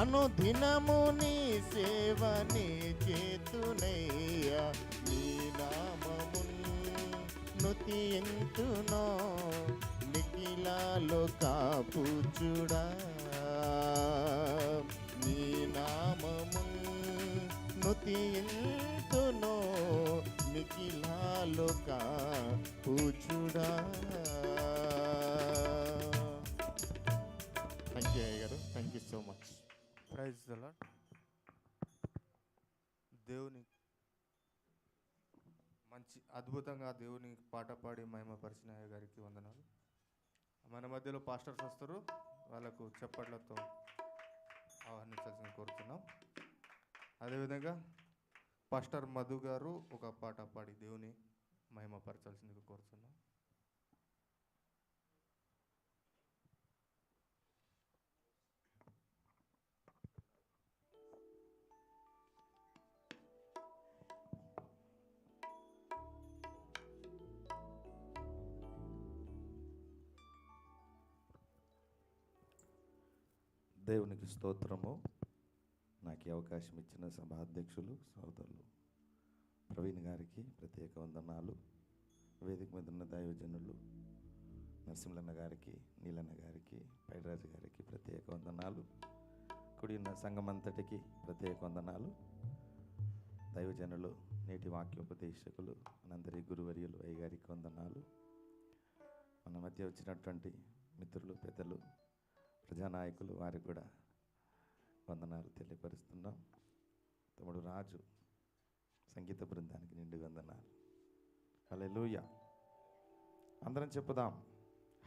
అనుదినము నీ సేవని చేతునయ్యా. నీ నామమున్ నుతియంతునో నిఖిలాలో కాపుచుడా నీ నామమున్ నుతియంతునో నిఖిలాలో కాపుచుడా ప్రైజ్ ద దేవుని మంచి అద్భుతంగా దేవుని పాట పాడి మహిమపరిచిన అయ్య గారికి వందనాలు. మన మధ్యలో పాస్టర్స్ వస్తారు. వాళ్ళకు చప్పట్లతో ఆహ్వానించాల్సిన కోరుతున్నాం. అదేవిధంగా పాస్టర్ మధు గారు ఒక పాట పాడి దేవుని మహిమపరచాల్సిందిగా కోరుతున్నాం. దేవునికి స్తోత్రము. నాకు అవకాశం ఇచ్చిన సభాధ్యక్షులు సోదరులు ప్రవీణ్ గారికి ప్రత్యేక వందనాలు. వేదిక మీద ఉన్న దైవజనులు నరసింహన్న గారికి నీలన్న గారికి పైరాజు గారికి ప్రత్యేక వందనాలు. కుడి ఉన్న సంఘం అంతటికి ప్రత్యేక వందనాలు. దైవజనులు నేటి వాక్యోపదేశకులు మనందరి గురువర్యులు అయ్య గారికి వందనాలు. మన మధ్య వచ్చినటువంటి మిత్రులు పెద్దలు ప్రజానాయకులు వారికి కూడా వందనాలు తెలియపరుస్తున్నాం. తమ్ముడు రాజు సంగీత బృందానికి నిండు వందనాలు. హలెలూయ అందరం చెప్పుదాం.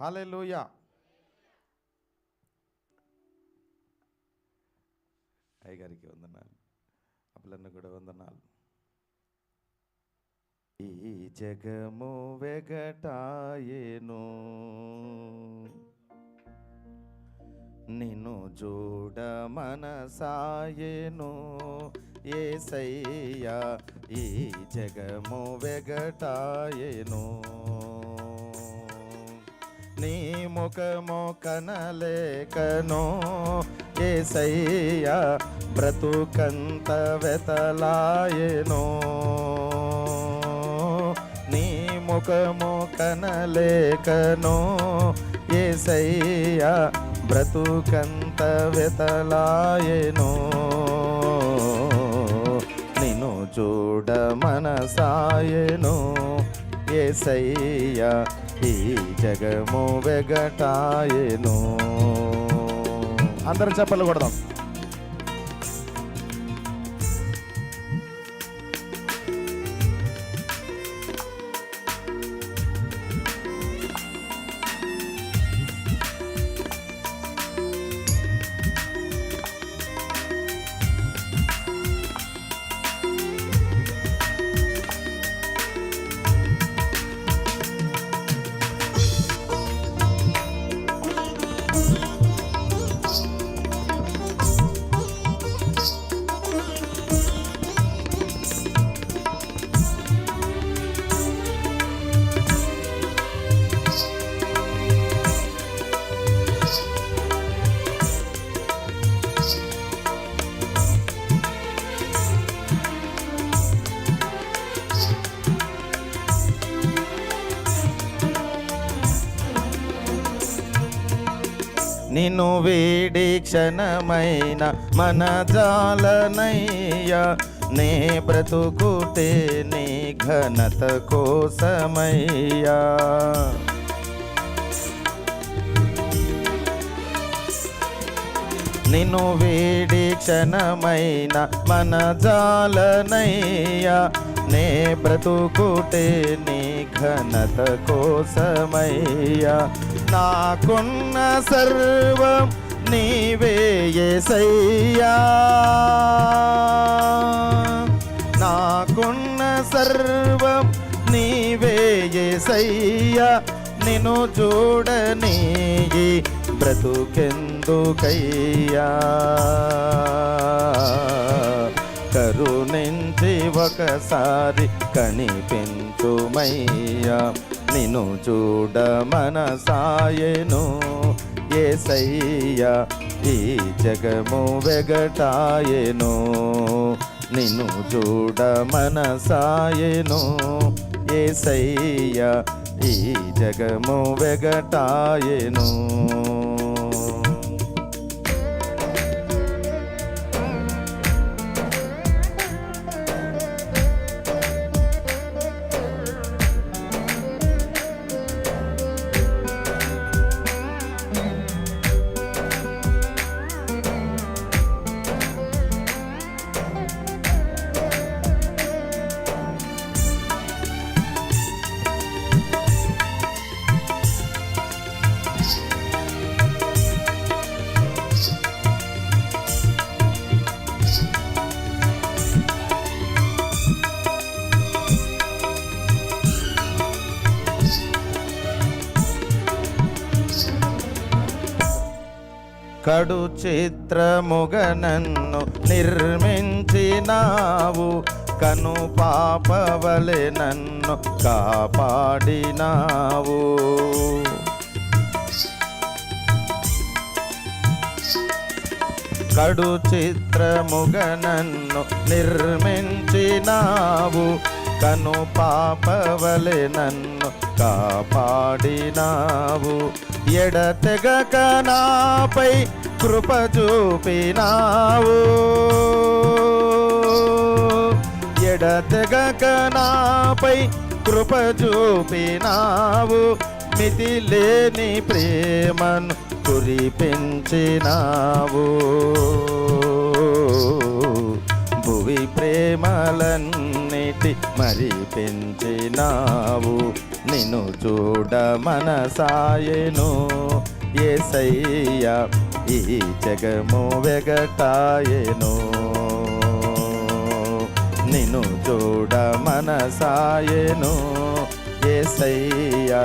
హలెలూయ అయ్యగారికి వందనాలు. అప్పులన్న కూడా వందనాలు. ఈ జగము వెగటాయేను. నిన్ను చూడ మనసాయేను. ఏసయ్యా ఈ జగము వెగటాయేను. నీ ముఖము కనలేకను. ఏసయ్యా బ్రతుకంత వెతలాయేను. నీ ముఖము కనలేకను. ఏసయ్యా బ్రతుకంత వెతలాయెను. నిన్ను చూడ మనసాయెను ఏసయ్యా ఈ జగము వెగటాయెను. అందరం చెప్పలు కొడదాం. నిన్ను వేడి క్షణమైన మన జాలనయ్యా నే బ్రతుకుటే నీ ఘనత కోసమయ్యా నిన్ను వేడి క్షణమైన మన జాలనయ్యా నే బ్రతుకుటే నీ ఘనత కోసమయ్యా నాకున్న సర్వం నీవే యేసయ్యా నాకున్న సర్వం నీవే యేసయ్యా చూడనీ చూడని బ్రతుకెందుకయ్యా. కరుణించి ఒకసారి కనిపించుమయ్యా. నిన్ను చూడ మనసాయను ఏసయ్యా ఈ జగము వెగటాయను. నిన్ను చూడ మనసాయెను ఏసయ్యా ఈ జగము వెగటాయను. కడు చిత్రముగ నన్ను నిర్మించినావు. కను పాపవలె నన్ను కాపాడినావు. కడు చిత్రముగ నన్ను నిర్మించినావు. కను పాపవలె నన్ను కాపాడినావు. ఎడతెగక నాపై కృప చూపినావు. ఎడతెగక నాపై కృప చూపినావు. మితి లేని ప్రేమను కురిపించినావు. భువి ప్రేమలన్నిటి మరి పెంచినావు నిన్ను చూడ మనసాయను. ఏసయ్యా ఈ జగము వెగటాయను నిన్ను చూడ మనసాయను. ఏసయ్యా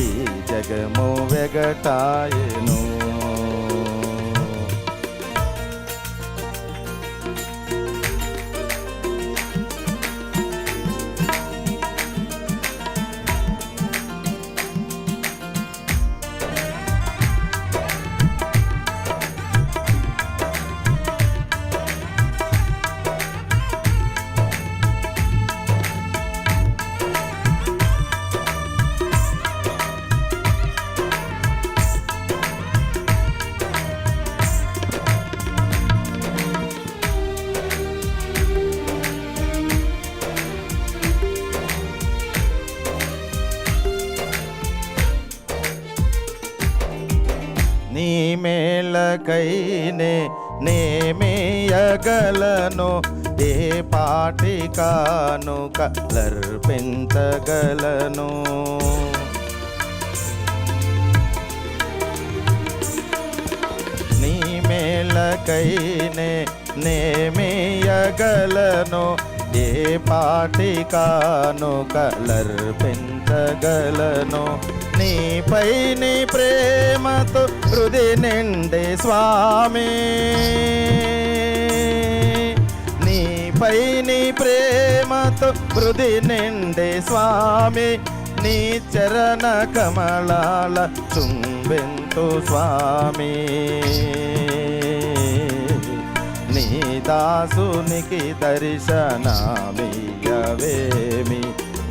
ఈ జగము వెగటాయను మేళకైనే నేమేయగలను ఏ పాటికాను కలర్పించగలను నీ మేళకైనే నేమేయగలను ఏ పాటికాను కలర్పించగలను నీపై నీ ప్రేమతో హృది నిండే స్వామి. నీపై నీ ప్రేమతో హృది నిండే స్వామి. నీ చరణ కమలాల చుంబెంతు స్వామి. దాసునికి దర్శనమియవేమి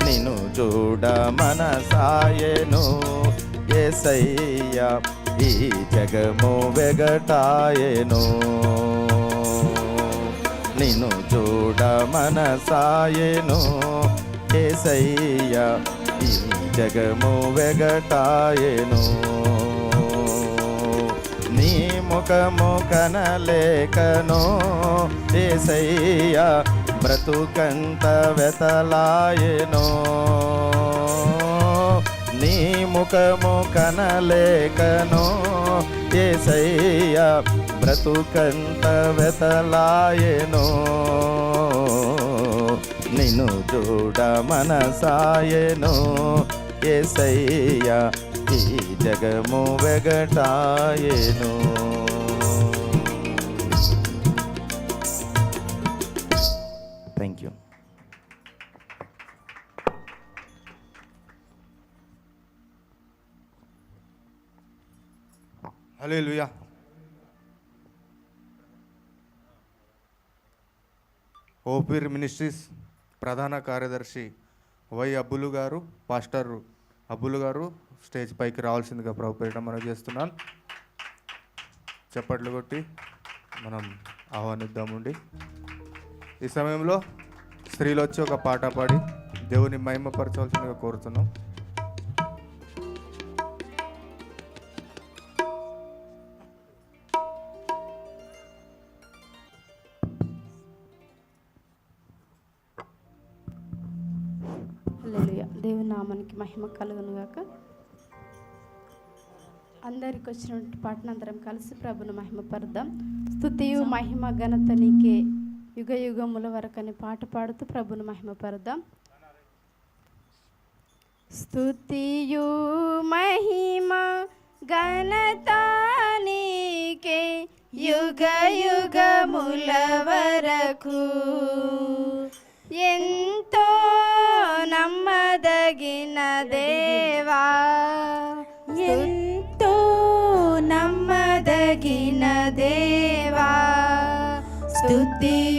నిను చూడ మనసాయను. ఏసయ్యా ఈ జగము వెగటాయను. నిను చూడ మనసాయను. ఏసయ్యా ఈ జగము వెగటాయను. ముఖము కనలేకను ఏసయ్య బ్రతుకంత వెతలాయను నీ ముఖము కనలేకను ఏసయ్య బ్రతుకంత వెతలాయను నిన్ను చూడ మనసాయను ఏసయ్య ఈ జగము వెగటాయను. Thank you hallelujah Ophir ministries ప్రధాన కార్యదర్శి వై అబ్బులు గారు పాస్టర్ అబ్బులు గారు స్టేజ్ పైకి రావాల్సిందిగా ప్రభుపేయడం మనం చేస్తున్నాను. చప్పట్లు కొట్టి మనం ఆహ్వానిద్దామండి. ఈ సమయంలో స్త్రీలు వచ్చి ఒక పాట పాడి దేవుని మహిమపరచవలసిందిగా కోరుతున్నాం. నామానికి మహిమ కలుగును గాక అందరికి వచ్చినటువంటి పాటనందరం కలిసి ప్రభును మహిమ స్థుతియు స్తుతియు మహిమ ఘనత నీకే యుగ యుగముల వరకని పాట పాడుతూ ప్రభును మహిమ స్థుతియు స్తుతియు మహిమ ఘనత నీకే యుగ యుగముల వరకు. ते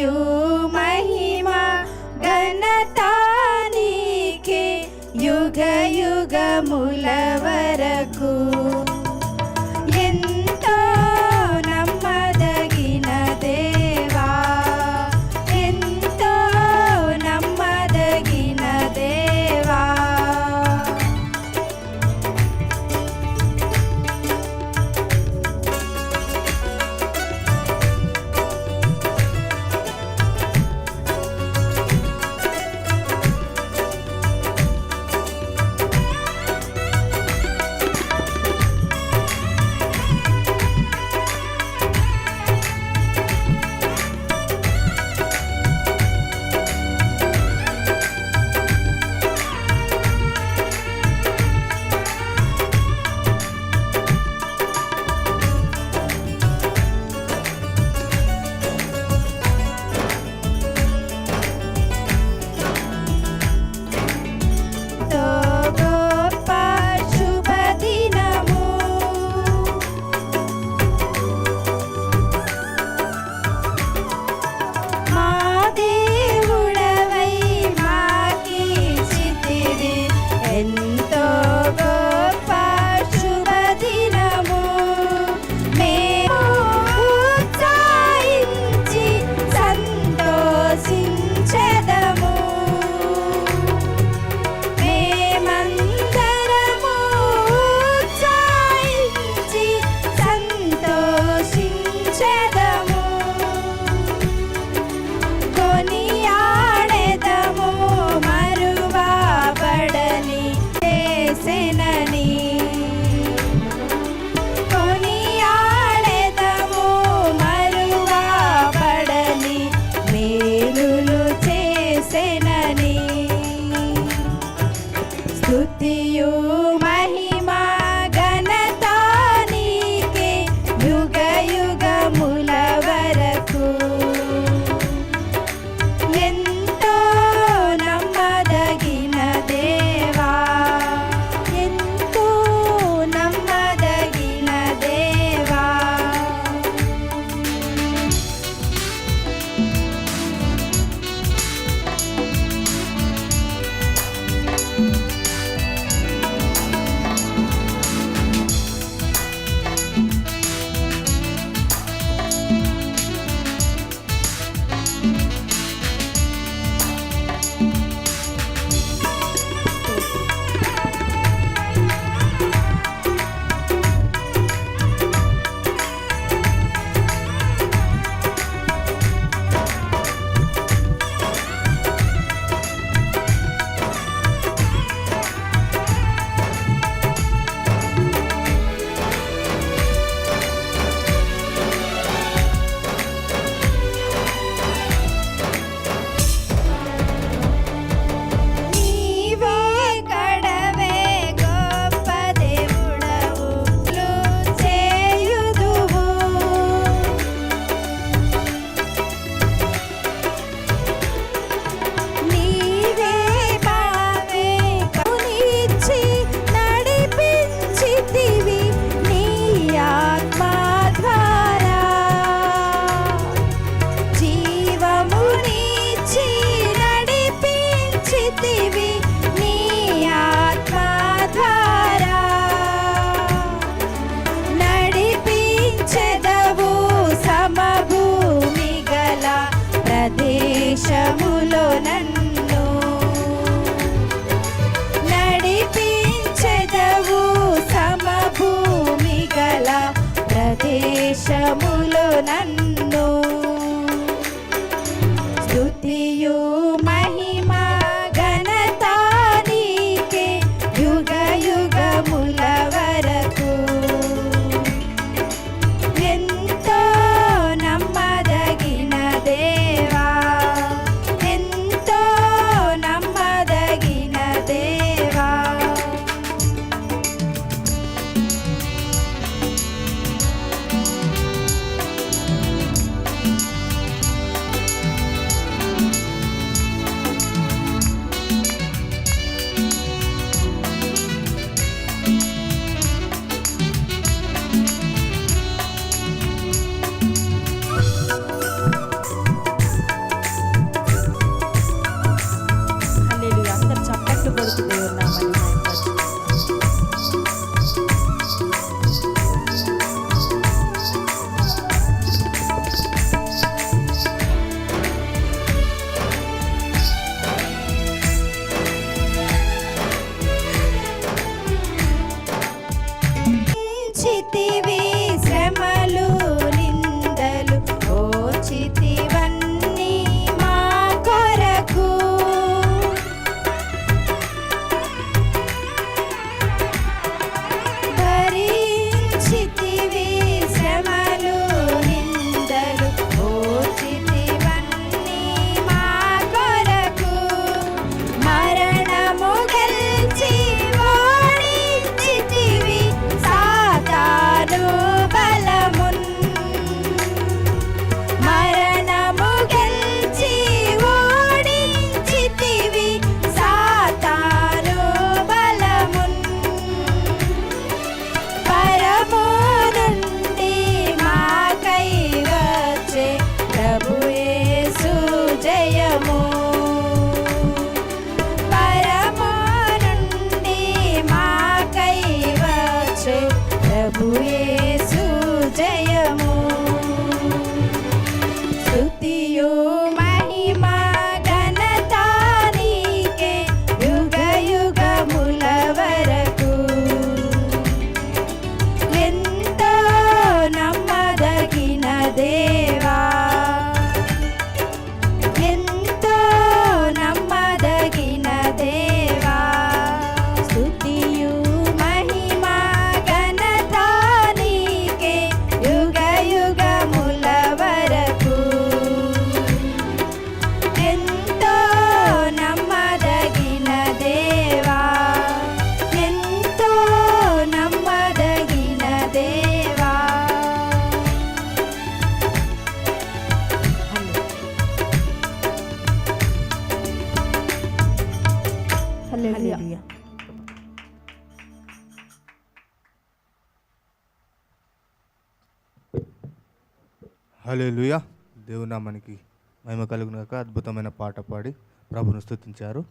హలే దేవుని దేవునామానికి మహిమ కలుగునాక అద్భుతమైన పాట పాడి ప్రభును స్థుతించారు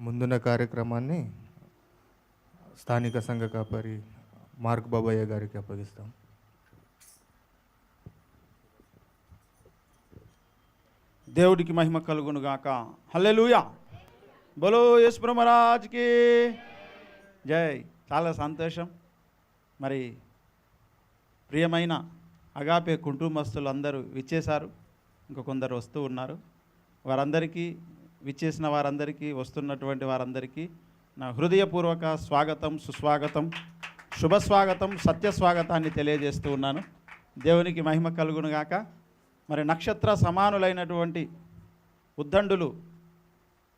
ముందున్న కార్యక్రమాన్ని స్థానిక సంఘ కాపరి మార్క్ బాబయ్య గారికి అప్పగిస్తాం. దేవుడికి మహిమ కలుగును గాక లూయా బలో యశ్వరమరాజ్కి జై. చాలా సంతోషం. మరి ప్రియమైన అగాపే కుటుంబస్తులు అందరూ విచ్చేశారు. ఇంకా కొందరు వస్తూ ఉన్నారు. వారందరికీ విచ్చేసిన వారందరికీ వస్తున్నటువంటి వారందరికీ నా హృదయపూర్వక స్వాగతం సుస్వాగతం శుభస్వాగతం సత్యస్వాగతాన్ని తెలియజేస్తూ ఉన్నాను. దేవునికి మహిమ కలుగును గాక. మరి నక్షత్ర సమానులైనటువంటి ఉద్దండులు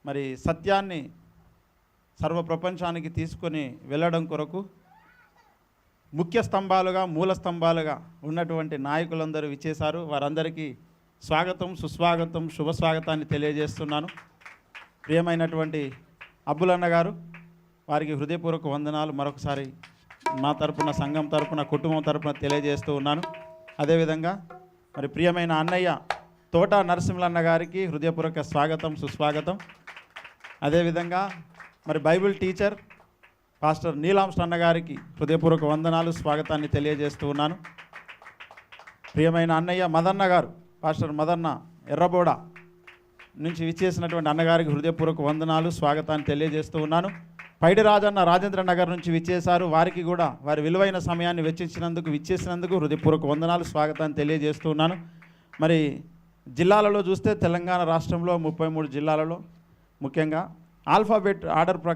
మరి సత్యాన్ని సర్వ ప్రపంచానికి తీసుకొని వెళ్ళడం కొరకు ముఖ్య స్తంభాలుగా మూల స్తంభాలుగా ఉన్నటువంటి నాయకులందరూ విచ్చేశారు. వారందరికీ స్వాగతం సుస్వాగతం శుభస్వాగతాన్ని తెలియజేస్తున్నాను. ప్రియమైనటువంటి అబ్బులన్న గారు వారికి హృదయపూర్వక వందనాలు. మరొకసారి మా తరపున సంఘం తరపున కుటుంబం తరపున తెలియజేస్తూ ఉన్నాను. అదేవిధంగా మరి ప్రియమైన అన్నయ్య తోట నరసింహలన్న గారికి హృదయపూర్వక స్వాగతం సుస్వాగతం. అదేవిధంగా మరి బైబిల్ టీచర్ పాస్టర్ నీలాంశ్ అన్న గారికి హృదయపూర్వక వందనాలు స్వాగతాన్ని తెలియజేస్తూ ఉన్నాను. ప్రియమైన అన్నయ్య మదన్న గారు పాస్టర్ మదన్న ఎర్రబోడ నుంచి విచ్చేసినటువంటి అన్నగారికి హృదయపూర్వక వందనాలు స్వాగతాన్ని తెలియజేస్తూ ఉన్నాను. పైడి రాజన్న రాజేంద్ర నగర్ నుంచి విచ్చేశారు. వారికి కూడా వారి విలువైన సమయాన్ని వెచ్చించినందుకు విచ్చేసినందుకు హృదయపూర్వక వందనాలు స్వాగతాన్ని తెలియజేస్తూ ఉన్నాను. మరి జిల్లాలలో చూస్తే తెలంగాణ రాష్ట్రంలో ముప్పై మూడు జిల్లాలలో ముఖ్యంగా ఆల్ఫాబెట్ ఆర్డర్ ప్రకారం